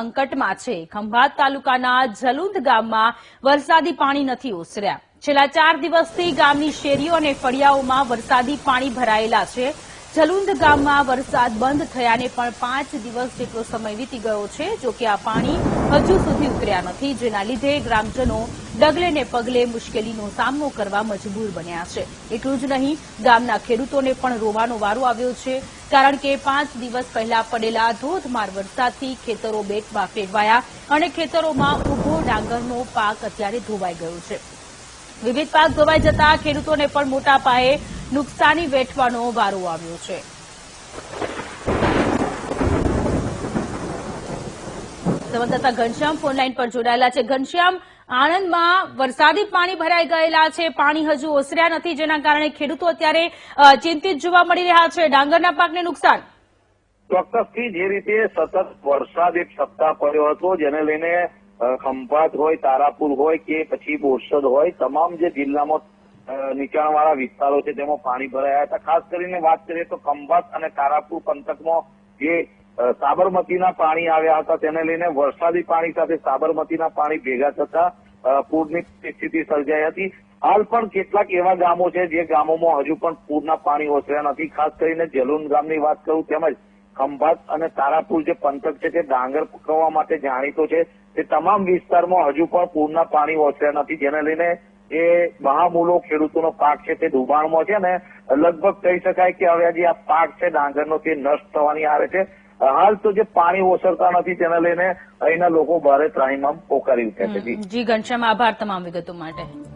સંકટમાં છે. ખંભાત તાલુકાના જલુંદ ગામમાં વરસાદી પાણી નથી ઓસર્યા. છેલ્લા ચાર દિવસથી ગામની શેરીઓ અને ફળિયાઓમાં વરસાદી પાણી ભરાયેલા છે. જલુંદ ગામમાં વરસાદ બંધ થયાને પણ પાંચ દિવસ જેટલો સમય વીતી ગયો છે, જો કે આ પાણી હજુ સુધી ઉતર્યા નથી, જેના લીધે ગ્રામજનો ડગલે ને પગલે મુશ્કેલીનો સામનો કરવા મજબૂર બન્યા છે. એટલું જ નહીં, ગામના ખેડૂતોને પણ રોવાનો વારો આવ્યો છે, કારણ કે પાંચ દિવસ પહેલા પડેલા ધોધમાર વરસાદથી ખેતરો બેટમાં ફેરવાયા અને ખેતરોમાં ઊભો ડાંગરનો પાક અત્યારે ધોવાઈ ગયો છે. વિવિધ પાક ધોવાઈ જતા ખેડૂતોને પણ મોટા પાયે નુકસાની વેઠવાનો વારો આવ્યો છે. સંવાદદાતા ઘનશ્યામ ફોનલાઈન પર જોડાયેલા છે. ઘનશ્યામ, આણંદમાં વરસાદી પાણી ભરાઈ ગયેલા છે. પાણી હજુ ઓસર્યા નથી. જેના કારણે ખેડૂતો અત્યારે ચિંતિત જોવા મળી રહ્યા છે. ડાંગરના પાકને નુકસાન? ચોક્કસથી જે રીતે સતત વરસાદ એક સપ્તાહ પડ્યો હતો, જેને લઈને ખંભાત હોય, તારાપુર હોય કે પછી બોરસદ હોય, તમામ જે જિલ્લામાં નીચાણવાળા વિસ્તારો છે, તેમાં પાણી ભરાયા હતા. ખાસ કરીને વાત કરીએ તો ખંભાત અને તારાપુર પંથકમાં જે સાબરમતીના પાણી આવ્યા હતા, તેને લઈને વરસાદી પાણી સાથે સાબરમતીના પાણી ભેગા થતા પૂરની સ્થિતિ સર્જાઈ હતી. હાલ પણ કેટલાક એવા ગામો છે, જે ગામોમાં હજુ પણ પૂરના પાણી ઓસર્યા નથી. ખાસ કરીને જલુન ગામની વાત કરું તેમજ ખંભાત અને તારાપુર જે પંથક છે, તે ડાંગર પકવવા માટે જાણીતો છે. તે તમામ વિસ્તારમાં હજુ પણ પૂરના પાણી ઓસર્યા નથી. જેને લઈને એ મહામૂલો ખેડૂતોનો પાક છે તે ડુબાણમાં છે ને લગભગ કહી શકાય કે હવે જે આ પાક છે ડાંગરનો તે નષ્ટ થવાની આવે છે. હાલ તો જે પાણી ઓસરતા નથી તેને લઈને અહીંના લોકો ભારે ત્રાહીમામ પોકારી ઉઠ્યા છે. જી, ઘનશ્યામ, આભાર તમામ વિગતો માટે.